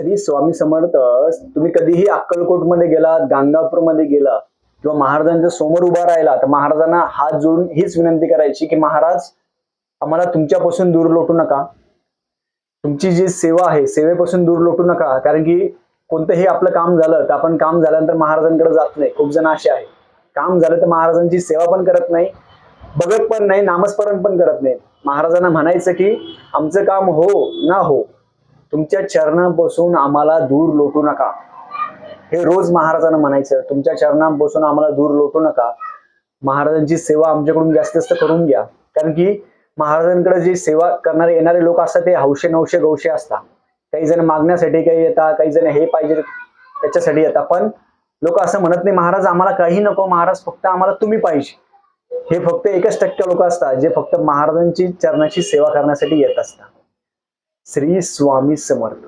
श्री स्वामी समर्थ तुम्ही कधीही अक्कलकोटमध्ये गेलात गाणगापूरमध्ये गेला किंवा महाराजांच्या समोर उभा राहिला तर महाराजांना हात जोडून हीच विनंती करायची की महाराज आम्हाला तुमच्यापासून दूर लोटू नका. तुमची जी सेवा आहे सेवेपासून दूर लोटू नका कारण की कोणतंही आपलं काम झालं तर आपण काम झाल्यानंतर महाराजांकडे जात नाही. खूप जण असे आहे काम झालं तर महाराजांची सेवा पण करत नाही बघत पण नाही नामस्मरण पण करत नाही. महाराजांना म्हणायचं की आमचं काम हो ना हो तुमच्या चरणापासून आम्हाला दूर लोटू नका. हे रोज महाराजांना म्हणायचं तुमच्या चरणापासून आम्हाला दूर लोटू नका. महाराजांची सेवा आमच्याकडून जास्तीत जास्त करून घ्या. कारण की महाराजांकडे जी सेवा करणारे येणारे लोक असतात ते हौशे नवशे गवशे असतात. काही जण मागण्यासाठी काही येतात काही जण हे पाहिजे त्याच्यासाठी येतात. पण लोक असं म्हणत नाही महाराज आम्हाला काही नको महाराज फक्त आम्हाला तुम्ही पाहिजे. हे फक्त एकच टक्के लोक असतात जे फक्त महाराजांची चरणाची सेवा करण्यासाठी येत असतात. श्री स्वामी समर्थ.